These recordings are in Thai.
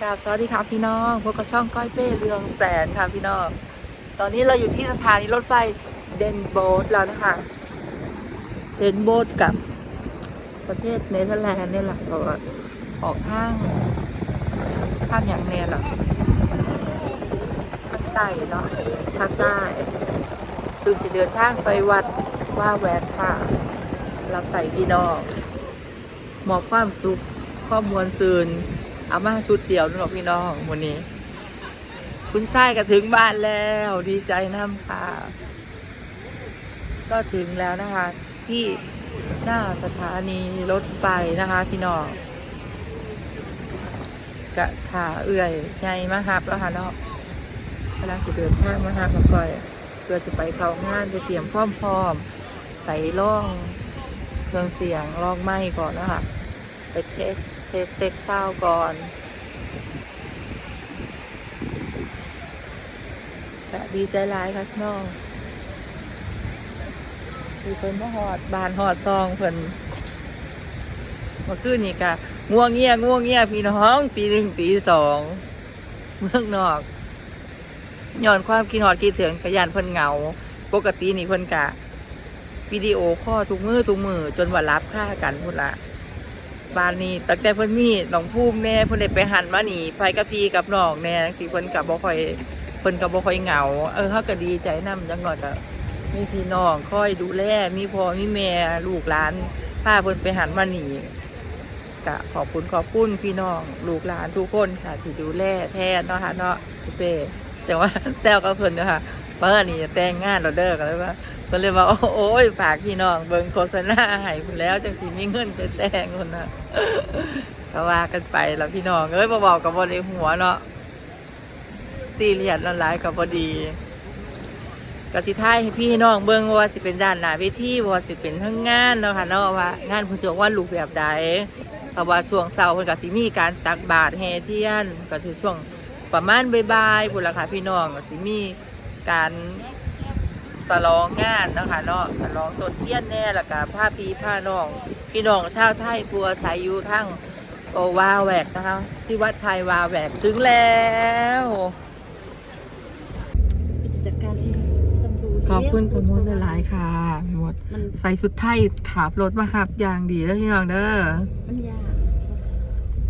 กราบสวัสดีค่ะพี่น้องพบกับช่องก้อยเป้เรืองแสนค่ะพี่น้อง ตอนนี้เราอยู่ที่สถานีรถไฟเดนโบสแล้วนะคะ เดนโบสกับประเทศเนเธอร์แลนด์เนี่ยแหละเราออกข้างข้างอย่างเนยหรอภาคใต้เนาะภาคใต้จึงจะเดินทางไปวัดว่าแหวนค่ะรับใส่พี่น้องมอบความสุขข้อมวลซืน เอามาชุดเดียวนึกออกพี่น้องวันนี้ คุณชายก็ถึงบ้านแล้วดีใจน้ำค่ะ ก็ถึงแล้วนะคะ ที่หน้าสถานีรถไฟนะคะ พี่น้องกะขาเอื่อยใหญ่มาฮับแล้วค่ะเนาะกำลังจะเดินทางมาฮับมาก่อยเพื่อจะไปเข้างานไปเตรียมพร้อมๆใส่ล่องเครื่องเสียงลองไม้ก่อนนะคะไปเทค เทคเซ็กเศร้าก่อนก็ดีใจร้ายค่ะพี่น้องดีเพิ่นมาหอดบานหอดซองเพิ่นมื่อคืนนี่กะง่วงเงียง่วงเงียพี่น้องปีหนึ่งตีสองเมืองนอกย้อนความคิดหอดคิดถึงกระยานเพิ่นเหงา ปกตินี่เพิ่นกะวิดีโอข้อทุกมือทุกมือจนว่ารับค่ากันพุ่นละ บานนี้ตั้งแต่เพิ่นมีหนองภูมิแน่เพิ่นได้ไปหันมาหนีไปกับพี่กับน้องแน่จังซี่เพิ่นก็บ่ค่อยเพิ่นก็บ่ค่อยเหงา เออเฮาก็ดีใจนำจังหน่อยก็มีพี่น้องคอยดูแลมีพ่อมีแม่ลูกหลานพาเพิ่นไปหันมาหนีก็ขอบคุณขอบคุณพี่น้องลูกหลานทุกคนค่ะที่ดูแลแทนเนาะค่ะเนาะพี่เป้แต่ว่าแซวกับเพิ่นเนาะค่ะเพิ่นนี่แต่งงานเราเด้อกันเลยว่า ก็เลยว่าโอ้ยฝากพี่น้องเบิ่งโฆษณาให้พุ่นแล้วจังสิมีเงินไปแต่งคนน่ะก็ว่ากันไปแล้วพี่น้องเอ้ยบ่บอกกับบ่ได้หัวเนาะซีเหรียสละลายกับบ่ดีกสิท้ายให้พี่น้องเบิ่งว่าสิเป็นด้านหน้าเวทีว่าสิเป็นทั้งงานเนาะค่ะเนาะว่างานผู้สิว่าลูกแบบใดเพราะว่าช่วงเช้าเพิ่นก็สิมีการตักบาตรแห่เทียนก็สิช่วงประมาณบ่ายๆพุ่นล่ะค่ะพี่น้องก็สิมีการ สลองงานเนาะคะเนาะสลองต้นเทียนแน่แล้วก็ผ้าพีผ้าน้อง พี่น้องชาวไทยผู้อาศัยอยู่ทั้งโอวาแหวกนะคะ ที่วัดไทยวาแหวกถึงแล้วจัดการเองตำรวจขอบคุณประมวลหลายๆค่ะพี่มดมันใส่ชุดไทยขับรถมาหับอย่างดีแล้วพี่น้องเด้อมันยาก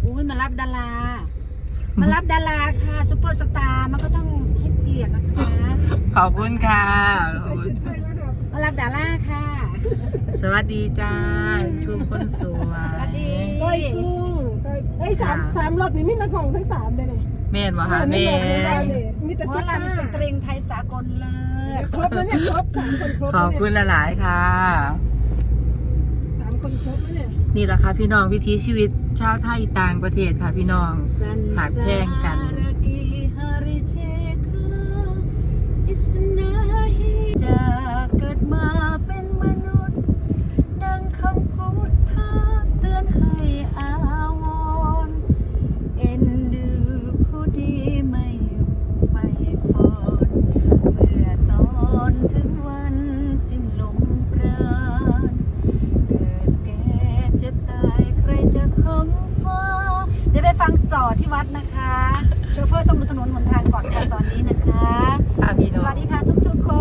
โอ้ยมารับดารา มารับดาราค่ะซุปเปอร์สตาร์มันก็ต้องให้เกียรตินะคะ ขอบคุณค่ะขอบคุณมารับดาราค่ะ สวัสดีจ้าชุมคนสวสวัสดียก้อยกุ้งก้อยเอ้ยสามค่ะ สามรถนี่มีนักของทั้งสามเลยเนี่ยเมนมาค่ะเมไบอกเลยนเลยมีแต่หมอซุปตาลำสตริงไทยสากลเลยครบแล้วเนี่ยครบสามคนครบขอบคุณหลายๆค่ะ สามคนครบแล้วเนี่ยนี่แหละค่ะพี่น้องวิถีชีวิตชาวไทยต่างประเทศค่ะพี่น้องสันหักแพงกันสารกีฮาริเช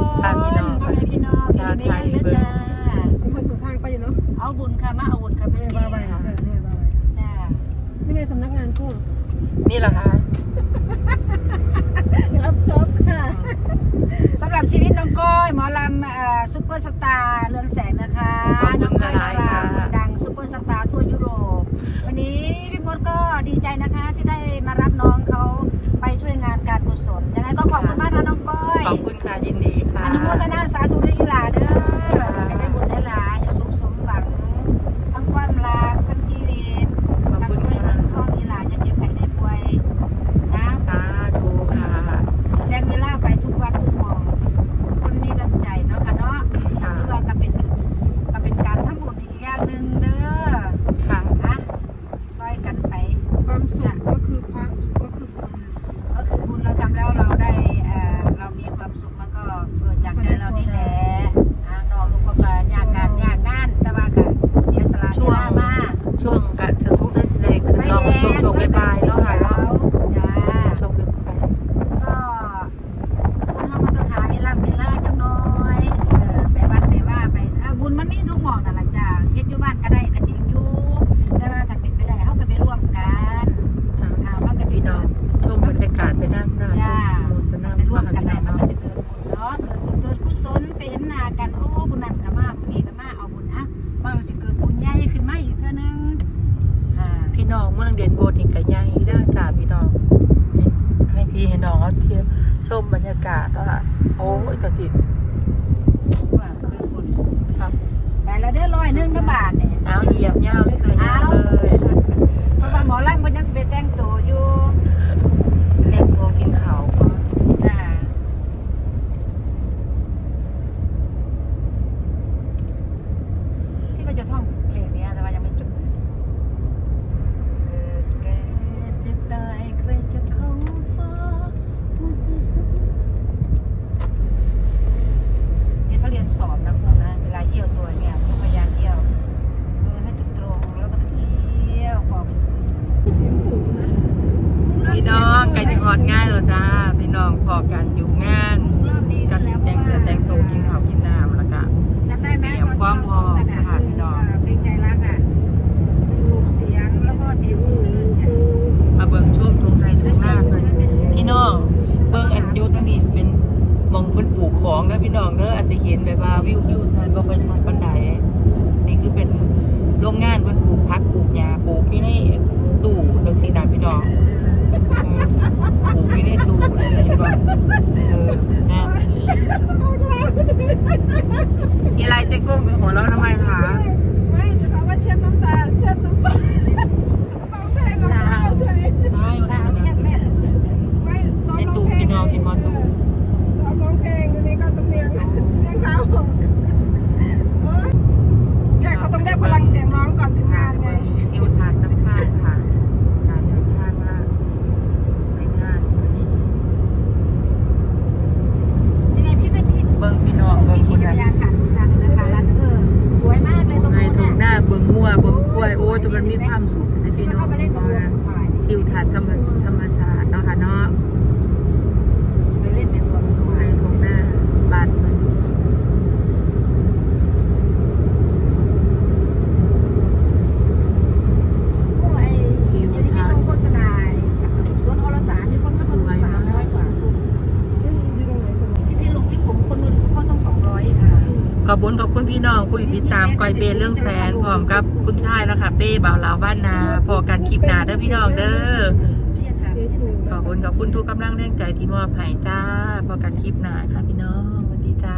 ทุกๆคนค่ะพี่น้องพ่อแม่พี่น้องที่ดีไม่ยังนะจ๊ะเป็นคนถูกทางไปอยู่เนาะเอาบุญค่ะมาเอาบุญค่ะพี่เออมาไปค่ะเออเนี่ยมาไปจ้านี่ไงสำนักงานกุ้งนี่แหละค่ะรับจ็อบค่ะสำหรับชีวิตน้องก้อยหมอลำเอ่อซุปเปอร์สตาร์เรืองแสงนะคะขอบคุณน้องก้อยหลายๆค่ะดาราดังซุปเปอร์สตาร์ทั่วยุโรป วันนี้พี่มดก็ดีใจนะคะที่ได้มารับน้องเขาไปช่วยงานการกุศลยังไงก็ขอบคุณมากนะน้องก้อยากันโอ้บุญนั่นก็มาบุญนี่ก็มาเอาบุญนะบางสิเกิดบุญใหญ่ขึ้นมาอีกเท่านึงอ่พี่น้องเมืองเดนโบนอีกันใหญ่เด้อจ้าพี่น้องให้พี่ให้น้องเขาเที่ยวชมบรรยากาศก็โอ้ยกระติดว่เครับไปล้เด้อร้อยหนึงนะบาทเนี่ยเอาเหยียบย่าวเลยค่าเลย จะท่องเพลงนี้แต่ว่ายังไม่จบเลยเกิดแก่เจ็บตายใครจะเข้าฟ้ามันจะสักนี่เขาเรียนสอบนะครูนะ เวลาเอี้ยวตัวเนี่ยต้องพยายามเอี้ยวมือให้จุดตรงแล้วก็ต้องเอี้ยวขอบสุด เสียงสูงนะ ๆ พี่น้องไก่จะหอดง่ายเหรอจ้า พี่น้องพอกันอยู่งาน รอบนี้ กันสิแต่งเนื้อแต่งตัวกินข้าวกินน้ำแล้วก็ จำได้ไหม เตรียม ความพอมนะคะพี่น้องเพลงใจรักอะรูปเสียงแล้วก็เสียงสูงขึ้นมาเบิ่งช่วงทุ่งไทยทุ่งนาเพิ่นพี่น้องเบิ่งอันอยู่ตรงนี้เป็นมองเพิ่นปลูกของนะพี่น้องเด้ออาจสิเห็นแบบว่าวิววิวทานบ่ค่อยชัดปานใดนี่คือเป็นโรงงานเพิ่นปลูกผักปลูกหญ้าปลูกอยู่ในตู้จังซี่นะพี่น้องอืมปลูกอยู่ในตู้เลยเห็นบ่เอองามอีหลีอีไรเจ๊กุ้งถึงหัวเราะทำไมคะ ไม่แต่เขาว่าเช็ดน้ำตาเช็ดน้ำตาฟังเพลงของเราใช่ไหม ได้วัน ลาว นี้ แค่แม่ ไม่ซ้อม ใน ร้อง ตู้ เพลง พี่น้องเห็นบ่ตู้ ซ้อมร้องเพลงอันนี้ก็สำเนียงเสียงเขาโอ๊ยเนี่ยเขาต้องได้พลังเสียงร้องก่อนถึงงานไง ทิวทัศน์น้ำท่านค่ะ การเดินทางมาในงานวันนี้ ยังไงพี่ก็พี่ เบิ้งพี่น้องเบิ้ง พี่ คุ ขี่ ณ จั นะ กรยานผ่านทุ่งนาตรงนะคะร้านเออสวยมากเลยตรง ใน นู้น ทุ่งห เนี่ย น้าเบิ้งมั่วเบิ้งควาย โอ้แต่มันมีความสุขนะพี่แล้วน้อก็งไปเล่นตรงนู้นควายทิวทัศน์ธรรมธรรมชาติเนาะค่ะเนาะไปเล่นเป็นตัวทุ่งในทุ่งหน้าบ้านเพิ่นโอ้ยเดี๋ยวนี้พี่ลงโฆษณาสวนอรสารมีคนก็ต้องสามร้อยกว่าลูก นี่อยู่ตรงไหนสมอง ที่พี่ลงที่ผมคนมือก็ต้องสองร้อยค่ะ ขอบ พี่น้องคุยติดตามก้อยเป้เรื่องแสนพร้อมกับคุณชายแล้วค่ะ เป้บ่าวลาวบ้านนาพอกันคลิปหนาเด้อพี่น้องเด้อขอบคุณขอบคุณทุกกำลังแรงใจที่มอบให้จ้าพอกันคลิปหนาค่ะพี่น้องสวัสดีจ้า